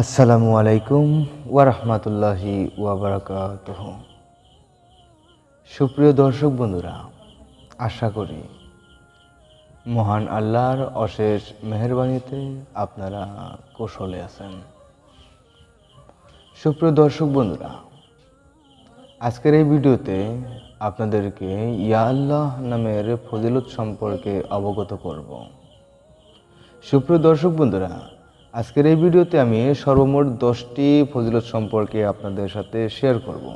আসসালামু আলাইকুম ওয়ারহমতুল্লাহি ওয়াবারাকাত সুপ্রিয় দর্শক বন্ধুরা, আশা করি মহান আল্লাহর অশেষ মেহরবানিতে আপনারা কৌশলে আছেন। সুপ্রিয় দর্শক বন্ধুরা, আজকের এই ভিডিওতে আপনাদেরকে ইয়া আল্লাহ নামের ফজিলত সম্পর্কে অবগত করব। সুপ্রিয় দর্শক বন্ধুরা আজকের এই ভিডিওতে আমি সর্বমোট দশটি ফজিলত সম্পর্কে আপনাদের সাথে শেয়ার করব।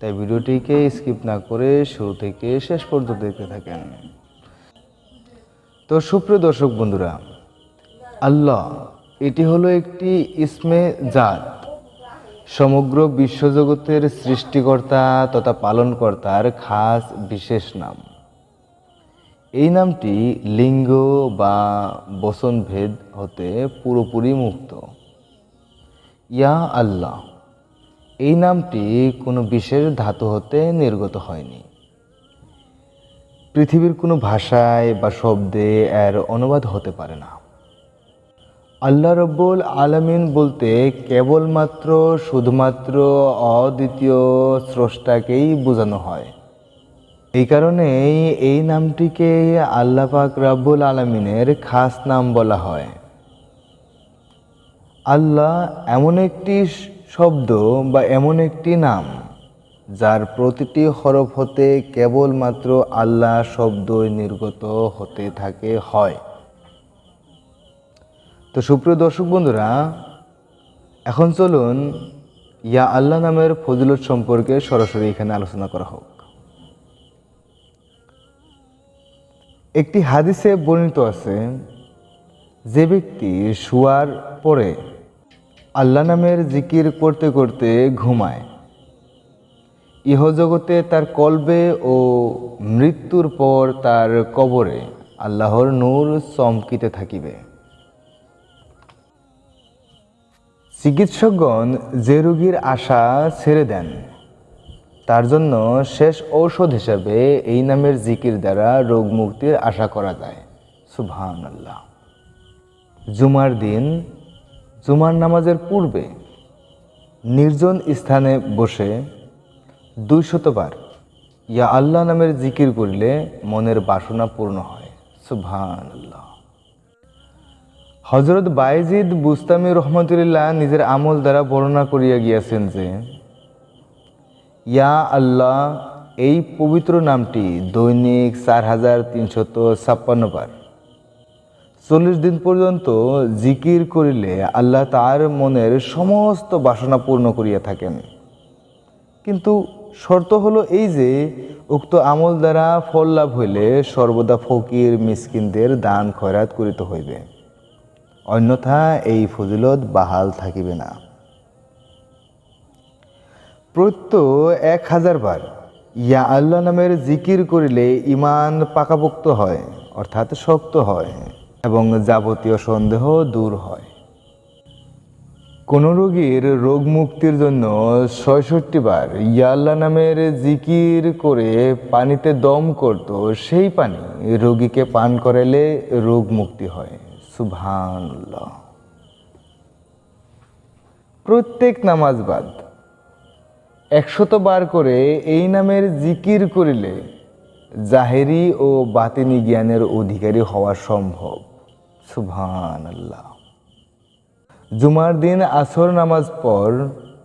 তাই ভিডিওটিকে স্কিপ না করে শুরু থেকে শেষ পর্যন্ত দেখতে থাকেন। তো সুপ্রিয় দর্শক বন্ধুরা, আল্লাহ, এটি হলো একটি ইসমে জাত। সমগ্র বিশ্বজগতের সৃষ্টিকর্তা তথা পালনকর্তার খাস বিশেষ নাম। এই নামটি লিঙ্গ বা বসনভেদ হতে পুরোপুরি মুক্ত। ইয়া আল্লাহ, এই নামটি কোনো বিশেষ ধাতু হতে নির্গত হয়নি। পৃথিবীর কোনো ভাষায় বা শব্দে এর অনুবাদ হতে পারে না। আল্লাহ রব্বুল আলমিন বলতে কেবলমাত্র, শুধুমাত্র অদ্বিতীয় স্রষ্টাকেই বোঝানো হয়। এই কারণেই এই নামটিকে আল্লাহ পাক রাব্বুল আলমিনের খাস নাম বলা হয়। আল্লাহ এমন একটি শব্দ বা এমন একটি নাম যার প্রতিটি হরফ হতে কেবলমাত্র আল্লাহ শব্দই নির্গত হতে থাকে, হয়। তো সুপ্রিয় দর্শক বন্ধুরা, এখন চলুন ইয়া আল্লাহ নামের ফজিলত সম্পর্কে সরাসরি এখানে আলোচনা করা হোক। একটি হাদিসে বর্ণিত আছে, যে ব্যক্তি শুয়ার পরে আল্লাহ নামের জিকির করতে করতে ঘুমায়। ইহজগতে তার কলবে ও মৃত্যুর পর তার কবরে আল্লাহর নূর চমকিতে থাকিবে। চিকিৎসকগণ যে রোগীর আশা ছেড়ে দেন। তার জন্য শেষ ঔষধ হিসাবে এই নামের জিকির দ্বারা রোগ মুক্তির আশা করা যায়। সুবহান আল্লাহ জুমার দিন, জুমার নামাজের পূর্বে নির্জন স্থানে বসে দুই শতবার ইয়া আল্লাহ নামের জিকির করলে মনের বাসনা পূর্ণ হয়। সুবহান আল্লাহ হজরত বাইজিদ বুস্তামি রহমতুল্লাহ নিজের আমল দ্বারা বর্ণনা করিয়া গিয়াছেন যে ইয়া আল্লাহ, এই পবিত্র নামটি দৈনিক চার হাজার তিনশত ছাপ্পান্ন বার। চল্লিশ দিন পর্যন্ত জিকির করিলে আল্লাহ তার মনের সমস্ত বাসনা পূর্ণ করিয়া থাকেন। কিন্তু শর্ত হলো এই যে, উক্ত আমল দ্বারা ফল লাভ হইলে সর্বদা ফকির, মিসকিনদের দান খয়রাত করিতে হইবে। অন্যথা এই ফজিলত বাহাল থাকিবে না। প্রত্য এক হাজার বার। ইয়া আল্লাহ নামের জিকির করিলে ইমান পাকাপোক্ত হয়, অর্থাৎ শক্ত হয় এবং যাবতীয় সন্দেহ দূর হয়। কোন রোগীর রোগ মুক্তির জন্য ছয়ষট্টি বার ইয়া আল্লাহ নামের জিকির করে পানিতে দম করত, সেই পানি রোগীকে পান করালে রোগ মুক্তি হয়। সুবহানাল্লাহ। প্রত্যেক নামাজ বাদ একশত বার করে এই নামের জিকির করিলে জাহেরি ও বাতিনি জ্ঞানের অধিকারী হওয়া সম্ভব। সুবহান আল্লাহ জুমার দিন আসর নামাজ পর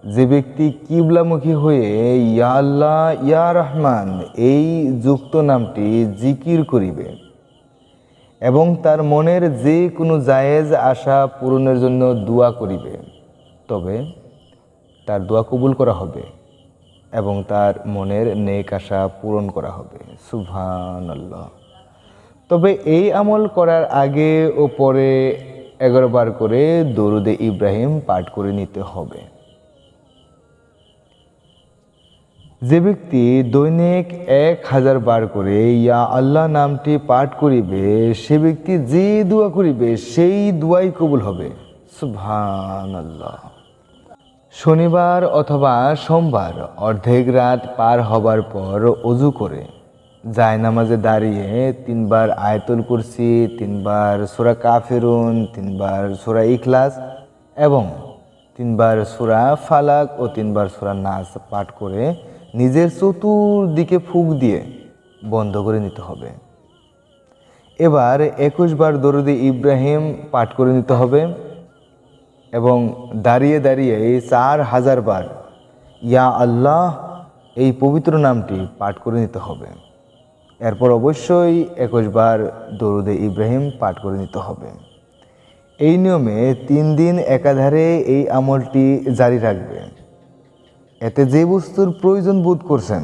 যে ব্যক্তি কিবলামুখী হয়ে, ইয়া আল্লাহ, ইয়া রহমান এই যুক্ত নামটি জিকির করিবে এবং তার মনের যে কোনো জায়েজ আশা পূরণের জন্য দোয়া করিবে। তবে তার দোয়া কবুল করা হবে। এবং তার মনের নেক আশা পূরণ করা হবে। সুভান আল্লাহ তবে এই আমল করার আগে ও পরে এগারো বার করে দরুদে ইব্রাহিম পাঠ করে নিতে হবে। যে ব্যক্তি দৈনিক এক হাজার বার করে ইয়া আল্লাহ নামটি পাঠ করিবে, সে ব্যক্তি যে দোয়া করিবে, সেই দোয়াই কবুল হবে। সুভান আল্লাহ শনিবার অথবা সোমবার অর্ধেক রাত পার হবার পর অজু করে নামাজে দাঁড়িয়ে তিনবার আয়তুল কুরসি, তিনবার সোরা কাফেরুন, তিনবার সোরা ইখলাস এবং তিনবার সুরা ফালাক ও তিনবার সুরা নাচ পাঠ করে নিজের চতুর্দিকে ফুক দিয়ে বন্ধ করে নিতে হবে। এবার একুশ বার দরুদি ইব্রাহিম পাঠ করে নিতে হবে। এবং দাঁড়িয়ে দাঁড়িয়ে এই চার হাজার বার ইয়া আল্লাহ এই পবিত্র নামটি পাঠ করে নিতে হবে। এরপর অবশ্যই একুশ বার দরুদে ইব্রাহিম পাঠ করে নিতে হবে। এই নিয়মে তিন দিন একাধারে এই আমলটি জারি রাখবে। এতে যে বস্তুর প্রয়োজন বোধ করছেন,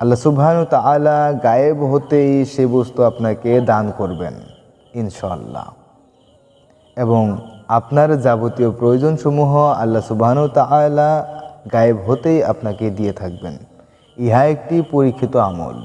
আল্লাহ সুবহান তাআলা গায়েব হতেই সে বস্তু আপনাকে দান করবেন ইনশাল্লাহ এবং আপনার যাবতীয় প্রয়োজনসমূহ আল্লাহ সুবাহানু তালা গায়েব হতেই আপনাকে দিয়ে থাকবেন। ইহা একটি পরীক্ষিত আমল।